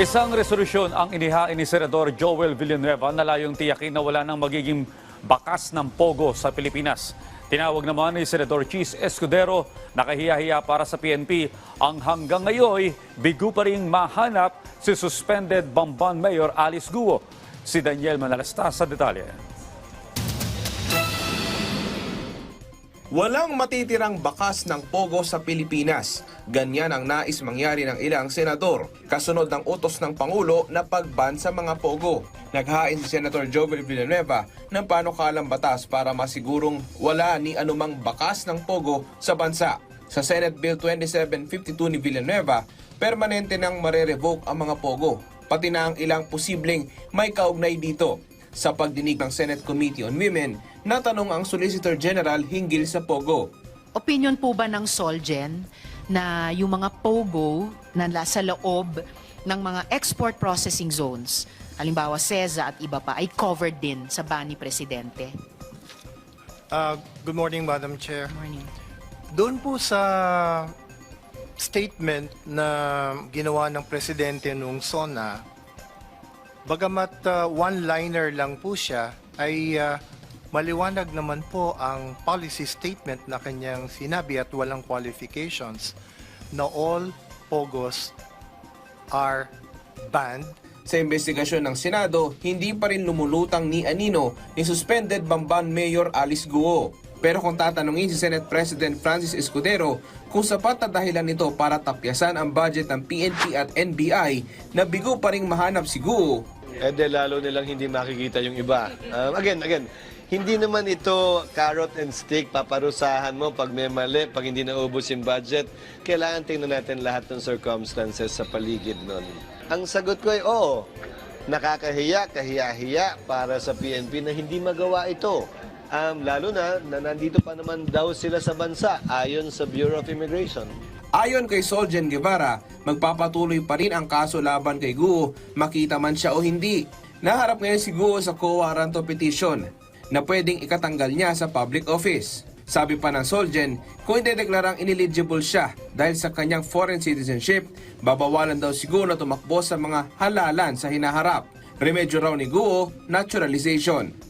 Isang resolusyon ang inihain ni Senador Joel Villanueva na layong tiyakin na wala nang magiging bakas ng pogo sa Pilipinas. Tinawag naman ni Senador Cheese Escudero na kahiya-hiya para sa PNP ang hanggang ngayon bigo pa rin mahanap si suspended Bamban Mayor Alice Guo. Si Daniel Manalasta sa detalye. Walang matitirang bakas ng pogo sa Pilipinas. Ganyan ang nais mangyari ng ilang senador, kasunod ng utos ng Pangulo na pagban sa mga pogo. Naghain si Senator Jovel Villanueva ng panukalang batas para masigurong wala ni anumang bakas ng pogo sa bansa. Sa Senate Bill 2752 ni Villanueva, permanente nang marerevoke ang mga pogo, pati na ang ilang posibleng may kaugnay dito. Sa pagdinig ng Senate Committee on Women, natanong ang Solicitor General hinggil sa Pogo. Opinion po ba ng Solgen na yung mga POGO na nasa loob ng mga export processing zones, halimbawa SEZA at iba pa, ay covered din sa ban ni Presidente? Uh, good morning, Madam Chair. Morning. Doon po sa statement na ginawa ng Presidente nung SONA, bagamat uh, one-liner lang po siya, ay uh, maliwanag naman po ang policy statement na kanyang sinabi at walang qualifications na all POGOs are banned Sa investigasyon ng Senado, hindi pa rin lumulutang ni Anino ni suspended Bamban Mayor Alice Guo. Pero kung tatanungin si Senate President Francis Escudero kung sapat na dahilan nito para tapyasan ang budget ng PNP at NBI na bigo pa rin mahanap si Guo, Eh de lalo nilang hindi makikita yung iba. Um, again, again, hindi naman ito carrot and stick, paparusahan mo pag may mali, pag hindi naubos yung budget. Kailangan tingnan natin lahat ng circumstances sa paligid nun. Ang sagot ko ay oo. Nakakahiya, kahiya-hiya para sa PNP na hindi magawa ito. Um, lalo na, na nandito pa naman daw sila sa bansa ayon sa Bureau of Immigration. Ayon kay Soljen Guevara, magpapatuloy pa rin ang kaso laban kay Guo, makita man siya o hindi. Naharap ngayon si Guo sa COA Ranto petition na pwedeng ikatanggal niya sa public office. Sabi pa ng Soljen, kung idedeklarang ineligible siya dahil sa kanyang foreign citizenship, babawalan daw si Guo na tumakbo sa mga halalan sa hinaharap. Remedyo raw ni Guo, naturalization.